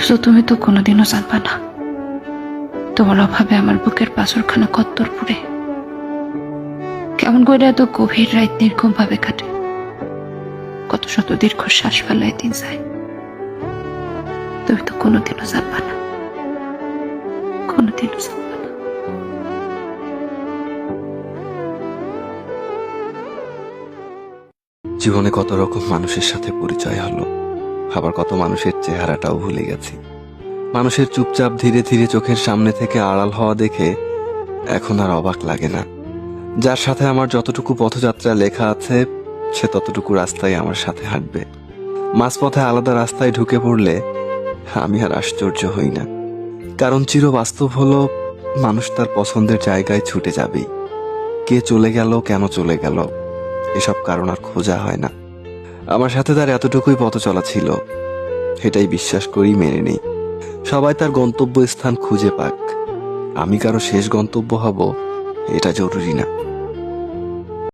অথচ তুমি তো কোনোদিনও জানবা না। তোমার অভাবে আমার বুকের পাথরখানা কত্তর পুড়ে। কেমন করে এত গভীর রাত নির্গম ভাবে কাটে। কত শত দীর্ঘ শ্বাস ফেলায় দিন যায়। তুমি তো কোনোদিনও জানবা না। কোনোদিনও জানবা জীবনে কত রকম মানুষের সাথে পরিচয় হলো। আবার কত মানুষের চেহারাটাও ভুলে গেছি। মানুষের চুপচাপ ধীরে ধীরে চোখের সামনে থেকে আড়াল হওয়া দেখে এখন আর অবাক লাগে না। যার সাথে আমার যতটুকু পথযাত্রা লেখা আছে, সে ততটুকু রাস্তায় আমার সাথে হাঁটবে। মাঝপথে আলাদা রাস্তায় ঢুকে পড়লে আমি আর আশ্চর্য হই না। কারণ চির বাস্তব হলো, মানুষ তার পছন্দের জায়গায় ছুটে যাবেই। কে চলে গেল, কেন চলে গেল, এসব কারণ আর খোঁজা হয় না। আমার সাথে তার এতটুকুই পথ চলা ছিল। সেটাই বিশ্বাস করি মেনে নেই। সবাই তার গন্তব্য স্থান খুঁজে পাক। আমি কারও শেষ গন্তব্য হব, এটা জরুরি না।